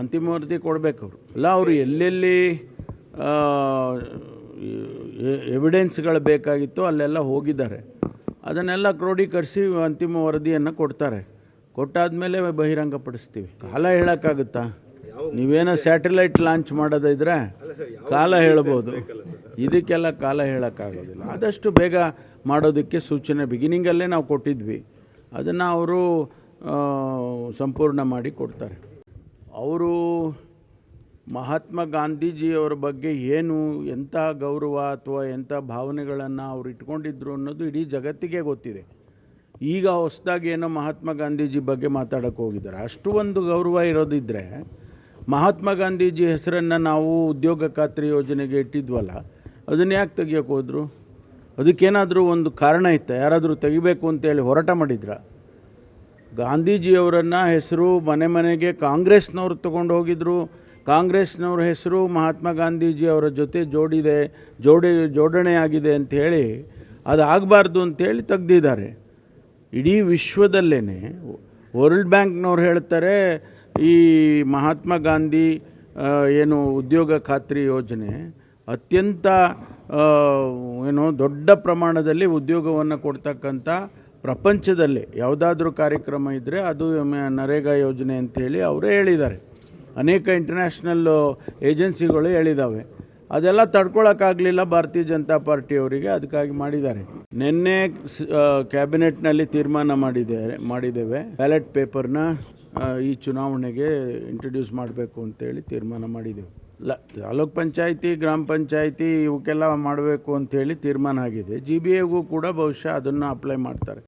ಅಂತಿಮ ವರದಿ ಕೊಡಬೇಕು ಅವರು. ಅಲ್ಲ, ಅವರು ಎಲ್ಲೆಲ್ಲಿ ಎವಿಡೆನ್ಸ್ಗಳು ಬೇಕಾಗಿತ್ತೋ ಅಲ್ಲೆಲ್ಲ ಹೋಗಿದ್ದಾರೆ. ಅದನ್ನೆಲ್ಲ ಕ್ರೋಢೀಕರಿಸಿ ಅಂತಿಮ ವರದಿಯನ್ನು ಕೊಡ್ತಾರೆ. ಕೊಟ್ಟಾದ್ಮೇಲೆ ಬಹಿರಂಗಪಡಿಸ್ತೀವಿ. ಕಾಲ ಹೇಳೋಕ್ಕಾಗುತ್ತಾ? ನೀವೇನೋ ಸ್ಯಾಟಲೈಟ್ ಲಾಂಚ್ ಮಾಡೋದಿದ್ರೆ ಕಾಲ ಹೇಳ್ಬೋದು. ಇದಕ್ಕೆಲ್ಲ ಕಾಲ ಹೇಳೋಕ್ಕಾಗೋದಿಲ್ಲ. ಆದಷ್ಟು ಬೇಗ ಮಾಡೋದಕ್ಕೆ ಸೂಚನೆ ಬಿಗಿನಿಂಗಲ್ಲೇ ನಾವು ಕೊಟ್ಟಿದ್ವಿ. ಅದನ್ನು ಅವರು ಸಂಪೂರ್ಣ ಮಾಡಿ ಕೊಡ್ತಾರೆ. ಅವರು ಮಹಾತ್ಮ ಗಾಂಧೀಜಿಯವರ ಬಗ್ಗೆ ಏನು, ಎಂಥ ಗೌರವ ಅಥವಾ ಎಂಥ ಭಾವನೆಗಳನ್ನು ಅವ್ರು ಇಟ್ಕೊಂಡಿದ್ರು ಅನ್ನೋದು ಇಡೀ ಜಗತ್ತಿಗೆ ಗೊತ್ತಿದೆ. ಈಗ ಹೊಸದಾಗಿ ಏನೋ ಮಹಾತ್ಮ ಗಾಂಧೀಜಿ ಬಗ್ಗೆ ಮಾತಾಡೋಕ್ಕೆ ಹೋಗಿದ್ದಾರೆ. ಅಷ್ಟು ಒಂದು ಗೌರವ ಇರೋದಿದ್ದರೆ ಮಹಾತ್ಮ ಗಾಂಧೀಜಿ ಹೆಸರನ್ನು ನಾವು ಉದ್ಯೋಗ ಖಾತ್ರಿ ಯೋಜನೆಗೆ ಇಟ್ಟಿದ್ವಲ್ಲ, ಅದನ್ನು ಯಾಕೆ ತೆಗಿಯೋಕೆ ಹೋದರು? ಅದಕ್ಕೇನಾದರೂ ಒಂದು ಕಾರಣ ಇತ್ತ? ಯಾರಾದರೂ ತೆಗಿಬೇಕು ಅಂತೇಳಿ ಹೋರಾಟ ಮಾಡಿದ್ರ? ಗಾಂಧೀಜಿಯವರನ್ನು ಹೆಸರು ಮನೆ ಮನೆಗೆ ಕಾಂಗ್ರೆಸ್ನವ್ರು ತಗೊಂಡು ಹೋಗಿದ್ರು. ಕಾಂಗ್ರೆಸ್ನವ್ರ ಹೆಸರು ಮಹಾತ್ಮ ಗಾಂಧೀಜಿ ಅವರ ಜೊತೆ ಜೋಡಿದೆ, ಜೋಡಿ ಜೋಡಣೆ ಆಗಿದೆ ಅಂತ ಹೇಳಿ ಅದು ಆಗಬಾರ್ದು ಅಂತೇಳಿ ತೆಗ್ದಿದ್ದಾರೆ. ಇಡೀ ವಿಶ್ವದಲ್ಲೇ ವರ್ಲ್ಡ್ ಬ್ಯಾಂಕ್ನವ್ರು ಹೇಳ್ತಾರೆ, ಈ ಮಹಾತ್ಮ ಗಾಂಧಿ ಏನು ಉದ್ಯೋಗ ಖಾತ್ರಿ ಯೋಜನೆ ಅತ್ಯಂತ ಏನು ದೊಡ್ಡ ಪ್ರಮಾಣದಲ್ಲಿ ಉದ್ಯೋಗವನ್ನು ಕೊಡ್ತಕ್ಕಂಥ ಪ್ರಪಂಚದಲ್ಲೇ ಯಾವುದಾದ್ರೂ ಕಾರ್ಯಕ್ರಮ ಇದ್ದರೆ ಅದು ನರೇಗಾ ಯೋಜನೆ ಅಂತೇಳಿ ಅವರೇ ಹೇಳಿದ್ದಾರೆ. ಅನೇಕ ಇಂಟರ್ನ್ಯಾಷನಲ್ ಏಜೆನ್ಸಿಗಳು ಹೇಳಿದ್ದಾವೆ ಅದೆಲ್ಲ ತಡ್ಕೊಳಕ್ಕಾಗಲಿಲ್ಲ ಭಾರತೀಯ ಜನತಾ ಪಾರ್ಟಿಯವರಿಗೆ ಅದಕ್ಕಾಗಿ ಮಾಡಿದ್ದಾರೆ. ನಿನ್ನೆ ಕ್ಯಾಬಿನೆಟ್ನಲ್ಲಿ ತೀರ್ಮಾನ ಮಾಡಿದ್ದಾರೆ ಮಾಡಿದ್ದೇವೆ. ಬ್ಯಾಲೆಟ್ ಪೇಪರ್ನ ಈ ಚುನಾವಣೆಗೆ ಇಂಟ್ರೊಡ್ಯೂಸ್ ಮಾಡಬೇಕು ಅಂತೇಳಿ ತೀರ್ಮಾನ ಮಾಡಿದ್ದೇವೆ. ಲ, ತಾಲೂಕ್ ಪಂಚಾಯಿತಿ, ಗ್ರಾಮ ಪಂಚಾಯಿತಿ, ಇವಕ್ಕೆಲ್ಲ ಮಾಡಬೇಕು ಅಂತೇಳಿ ತೀರ್ಮಾನ ಆಗಿದೆ. ಜಿ ಬಿ ಎಗೂ ಕೂಡ ಬಹುಶಃ ಅದನ್ನು ಅಪ್ಲೈ ಮಾಡ್ತಾರೆ.